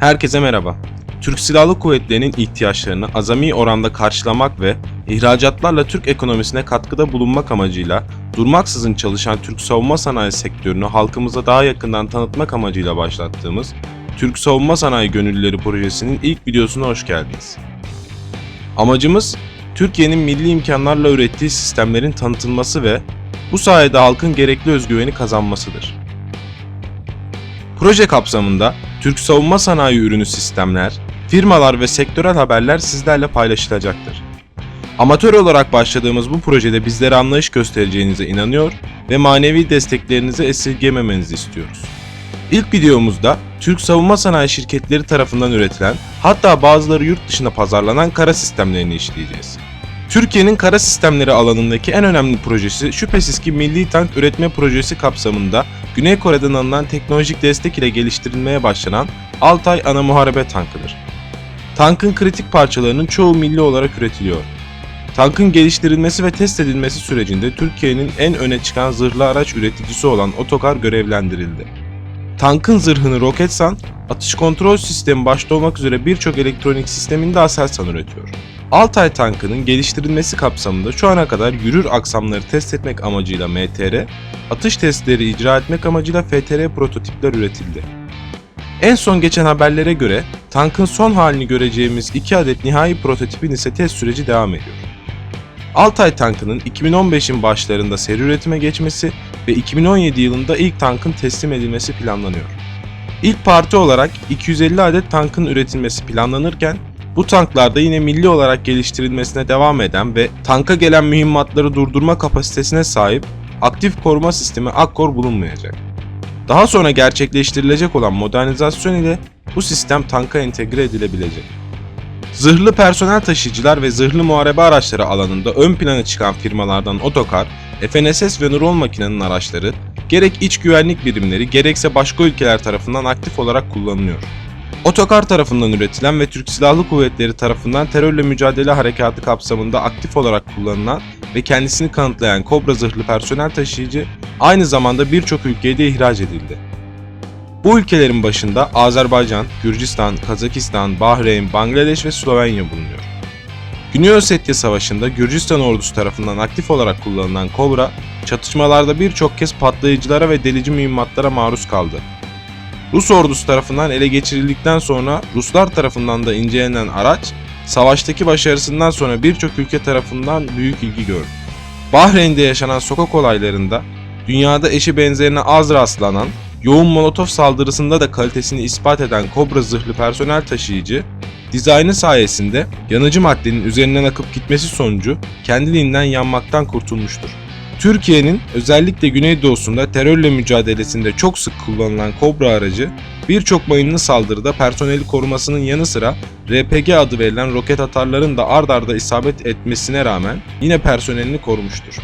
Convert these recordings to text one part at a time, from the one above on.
Herkese merhaba. Türk Silahlı Kuvvetleri'nin ihtiyaçlarını azami oranda karşılamak ve ihracatlarla Türk ekonomisine katkıda bulunmak amacıyla durmaksızın çalışan Türk savunma sanayi sektörünü halkımıza daha yakından tanıtmak amacıyla başlattığımız Türk Savunma Sanayi Gönüllüleri Projesi'nin ilk videosuna hoş geldiniz. Amacımız Türkiye'nin milli imkanlarla ürettiği sistemlerin tanıtılması ve bu sayede halkın gerekli özgüveni kazanmasıdır. Proje kapsamında Türk savunma sanayi ürünü sistemler, firmalar ve sektörel haberler sizlerle paylaşılacaktır. Amatör olarak başladığımız bu projede bizlere anlayış göstereceğinize inanıyor ve manevi desteklerinizi esirgememenizi istiyoruz. İlk videomuzda Türk savunma sanayi şirketleri tarafından üretilen, hatta bazıları yurt dışına pazarlanan kara sistemlerini işleyeceğiz. Türkiye'nin kara sistemleri alanındaki en önemli projesi şüphesiz ki Milli Tank Üretme Projesi kapsamında Güney Kore'den alınan teknolojik destek ile geliştirilmeye başlanan Altay Ana Muharebe Tankıdır. Tankın kritik parçalarının çoğu milli olarak üretiliyor. Tankın geliştirilmesi ve test edilmesi sürecinde Türkiye'nin en öne çıkan zırhlı araç üreticisi olan Otokar görevlendirildi. Tankın zırhını Roketsan, atış kontrol sistemi başta olmak üzere birçok elektronik sistemini de Aselsan üretiyor. Altay tankının geliştirilmesi kapsamında şu ana kadar yürür aksamları test etmek amacıyla MTR, atış testleri icra etmek amacıyla FTR prototipler üretildi. En son geçen haberlere göre tankın son halini göreceğimiz 2 adet nihai prototipin ise test süreci devam ediyor. Altay tankının 2015'in başlarında seri üretime geçmesi ve 2017 yılında ilk tankın teslim edilmesi planlanıyor. İlk parti olarak 250 adet tankın üretilmesi planlanırken bu tanklarda yine milli olarak geliştirilmesine devam eden ve tanka gelen mühimmatları durdurma kapasitesine sahip aktif koruma sistemi Akkor bulunmayacak. Daha sonra gerçekleştirilecek olan modernizasyon ile bu sistem tanka entegre edilebilecek. Zırhlı personel taşıyıcılar ve zırhlı muharebe araçları alanında ön plana çıkan firmalardan Otokar, FNSS ve Nurol makinenin araçları gerek iç güvenlik birimleri gerekse başka ülkeler tarafından aktif olarak kullanılıyor. Otokar tarafından üretilen ve Türk Silahlı Kuvvetleri tarafından terörle mücadele harekatı kapsamında aktif olarak kullanılan ve kendisini kanıtlayan Kobra zırhlı personel taşıyıcı aynı zamanda birçok ülkeye de ihraç edildi. Bu ülkelerin başında Azerbaycan, Gürcistan, Kazakistan, Bahreyn, Bangladeş ve Slovenya bulunuyor. Güney Ossetya Savaşı'nda Gürcistan ordusu tarafından aktif olarak kullanılan Kobra, çatışmalarda birçok kez patlayıcılara ve delici mühimmatlara maruz kaldı. Rus ordusu tarafından ele geçirildikten sonra Ruslar tarafından da incelenen araç, savaştaki başarısından sonra birçok ülke tarafından büyük ilgi gördü. Bahreyn'de yaşanan sokak olaylarında dünyada eşi benzerine az rastlanan, yoğun molotof saldırısında da kalitesini ispat eden Kobra zırhlı personel taşıyıcı, dizaynı sayesinde yanıcı maddenin üzerinden akıp gitmesi sonucu kendiliğinden yanmaktan kurtulmuştur. Türkiye'nin özellikle Güneydoğu'sunda terörle mücadelesinde çok sık kullanılan Kobra aracı birçok mayınlı saldırıda personeli korumasının yanı sıra RPG adı verilen roket atarların da ard arda isabet etmesine rağmen yine personelini korumuştur.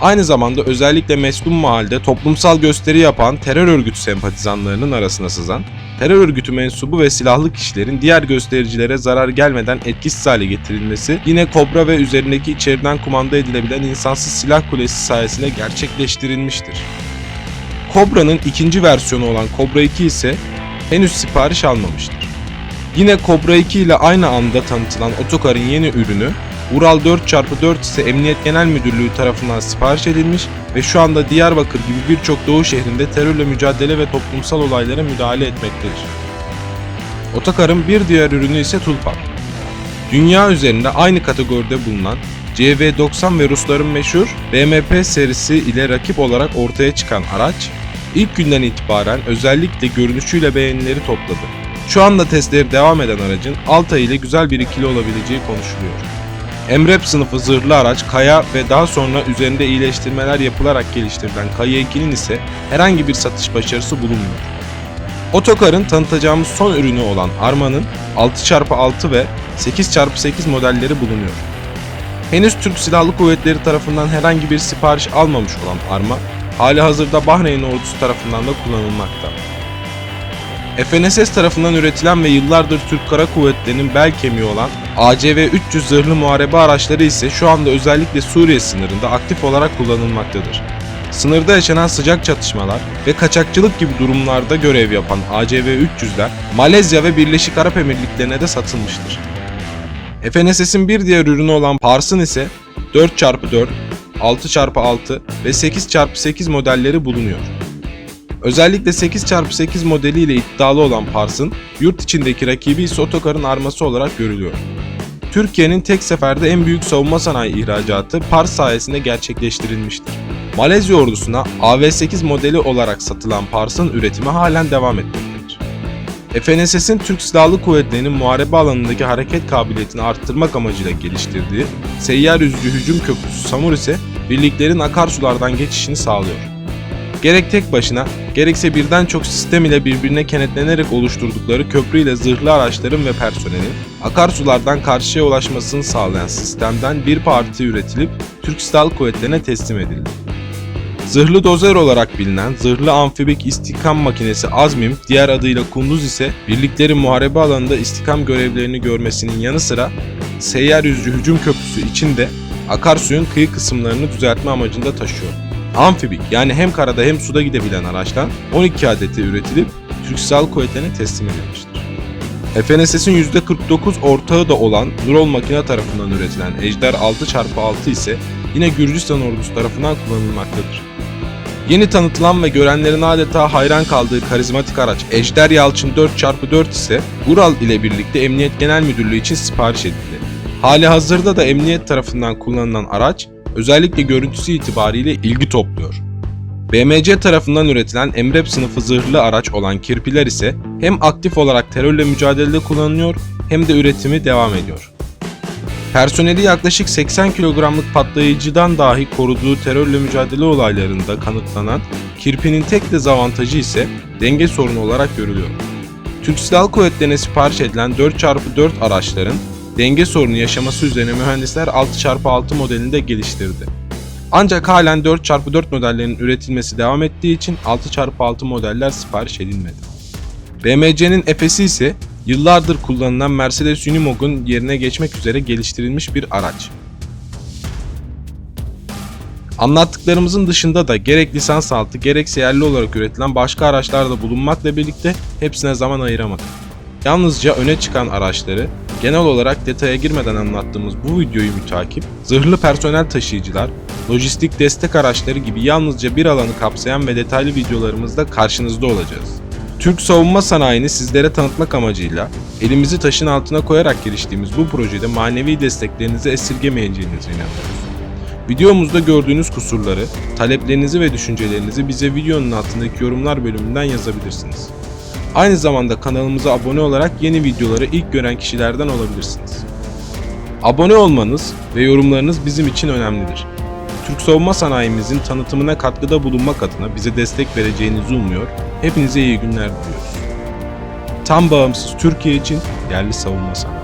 Aynı zamanda özellikle Meslum Mahal'de toplumsal gösteri yapan terör örgütü sempatizanlarının arasına sızan, terör örgütü mensubu ve silahlı kişilerin diğer göstericilere zarar gelmeden etkisiz hale getirilmesi yine Kobra ve üzerindeki içeriden kumanda edilebilen insansız silah kulesi sayesinde gerçekleştirilmiştir. Kobra'nın ikinci versiyonu olan Kobra 2 ise henüz sipariş almamıştır. Yine Kobra 2 ile aynı anda tanıtılan Otokar'ın yeni ürünü Ural 4x4 ise Emniyet Genel Müdürlüğü tarafından sipariş edilmiş ve şu anda Diyarbakır gibi birçok doğu şehrinde terörle mücadele ve toplumsal olaylara müdahale etmektedir. Otokar'ın bir diğer ürünü ise Tulpan. Dünya üzerinde aynı kategoride bulunan CV-90 ve Rusların meşhur BMP serisi ile rakip olarak ortaya çıkan araç, ilk günden itibaren özellikle görünüşüyle beğenileri topladı. Şu anda testleri devam eden aracın Altay ile güzel bir ikili olabileceği konuşuluyor. Emrep sınıfı zırhlı araç Kaya ve daha sonra üzerinde iyileştirmeler yapılarak geliştirilen Kaya 2'nin ise herhangi bir satış başarısı bulunmuyor. Otokar'ın tanıtacağımız son ürünü olan Arma'nın 6x6 ve 8x8 modelleri bulunuyor. Henüz Türk Silahlı Kuvvetleri tarafından herhangi bir sipariş almamış olan Arma, hali hazırda Bahreyn ordusu tarafından da kullanılmakta. FNSS tarafından üretilen ve yıllardır Türk Kara Kuvvetleri'nin bel kemiği olan ACV-300 zırhlı muharebe araçları ise şu anda özellikle Suriye sınırında aktif olarak kullanılmaktadır. Sınırda yaşanan sıcak çatışmalar ve kaçakçılık gibi durumlarda görev yapan ACV-300'ler Malezya ve Birleşik Arap Emirlikleri'ne de satılmıştır. FNSS'in bir diğer ürünü olan Pars'ın ise 4x4, 6x6 ve 8x8 modelleri bulunuyor. Özellikle 8x8 modeliyle iddialı olan Pars'ın yurt içindeki rakibi ise Otokar'ın arması olarak görülüyor. Türkiye'nin tek seferde en büyük savunma sanayi ihracatı Pars sayesinde gerçekleştirilmiştir. Malezya ordusuna AV-8 modeli olarak satılan Pars'ın üretimi halen devam etmektedir. FNSS'in Türk Silahlı Kuvvetleri'nin muharebe alanındaki hareket kabiliyetini arttırmak amacıyla geliştirdiği seyyar yüzücü hücum köprüsü SAMUR ise birliklerin akarsulardan geçişini sağlıyor. Gerek tek başına, gerekse birden çok sistem ile birbirine kenetlenerek oluşturdukları köprü ile zırhlı araçların ve personelin akarsulardan karşıya ulaşmasını sağlayan sistemden bir parti üretilip Türk Silahlı Kuvvetleri'ne teslim edildi. Zırhlı dozer olarak bilinen zırhlı amfibik istikam makinesi Azmim, diğer adıyla Kunduz ise birliklerin muharebe alanında istikam görevlerini görmesinin yanı sıra seyyar yüzücü hücum köprüsü için de akarsuyun kıyı kısımlarını düzeltme amacında taşıyor. Amfibik yani hem karada hem suda gidebilen araçtan 12 adeti üretilip Türk Silahlı Kuvvetleri'ne teslim edilmiştir. FNSS'in %49 ortağı da olan Nurol Makine tarafından üretilen Ejder 6x6 ise yine Gürcistan ordusu tarafından kullanılmaktadır. Yeni tanıtılan ve görenlerin adeta hayran kaldığı karizmatik araç Ejder Yalçın 4x4 ise Ural ile birlikte Emniyet Genel Müdürlüğü için sipariş edildi. Hali hazırda da emniyet tarafından kullanılan araç özellikle görüntüsü itibariyle ilgi topluyor. BMC tarafından üretilen Emrep sınıfı zırhlı araç olan Kirpiler ise hem aktif olarak terörle mücadelede kullanılıyor hem de üretimi devam ediyor. Personeli yaklaşık 80 kilogramlık patlayıcıdan dahi koruduğu terörle mücadele olaylarında kanıtlanan Kirpi'nin tek dezavantajı ise denge sorunu olarak görülüyor. Türk Silahlı Kuvvetleri'ne sipariş edilen 4x4 araçların denge sorunu yaşaması üzerine mühendisler 6x6 modelini de geliştirdi. Ancak halen 4x4 modellerinin üretilmesi devam ettiği için 6x6 modeller sipariş edilmedi. BMC'nin Efes'i ise yıllardır kullanılan Mercedes Unimog'un yerine geçmek üzere geliştirilmiş bir araç. Anlattıklarımızın dışında da gerek lisans altı gerekse yerli olarak üretilen başka araçlar da bulunmakla birlikte hepsine zaman ayıramadık. Yalnızca öne çıkan araçları genel olarak detaya girmeden anlattığımız bu videoyu mütakip, zırhlı personel taşıyıcılar, lojistik destek araçları gibi yalnızca bir alanı kapsayan ve detaylı videolarımızda karşınızda olacağız. Türk savunma sanayini sizlere tanıtmak amacıyla elimizi taşın altına koyarak giriştiğimiz bu projede manevi desteklerinizi esirgemeyeceğinize inanıyoruz. Videomuzda gördüğünüz kusurları, taleplerinizi ve düşüncelerinizi bize videonun altındaki yorumlar bölümünden yazabilirsiniz. Aynı zamanda kanalımıza abone olarak yeni videoları ilk gören kişilerden olabilirsiniz. Abone olmanız ve yorumlarınız bizim için önemlidir. Türk savunma sanayimizin tanıtımına katkıda bulunmak adına bize destek vereceğinizi umuyor, hepinize iyi günler diliyoruz. Tam bağımsız Türkiye için yerli savunma sanayi.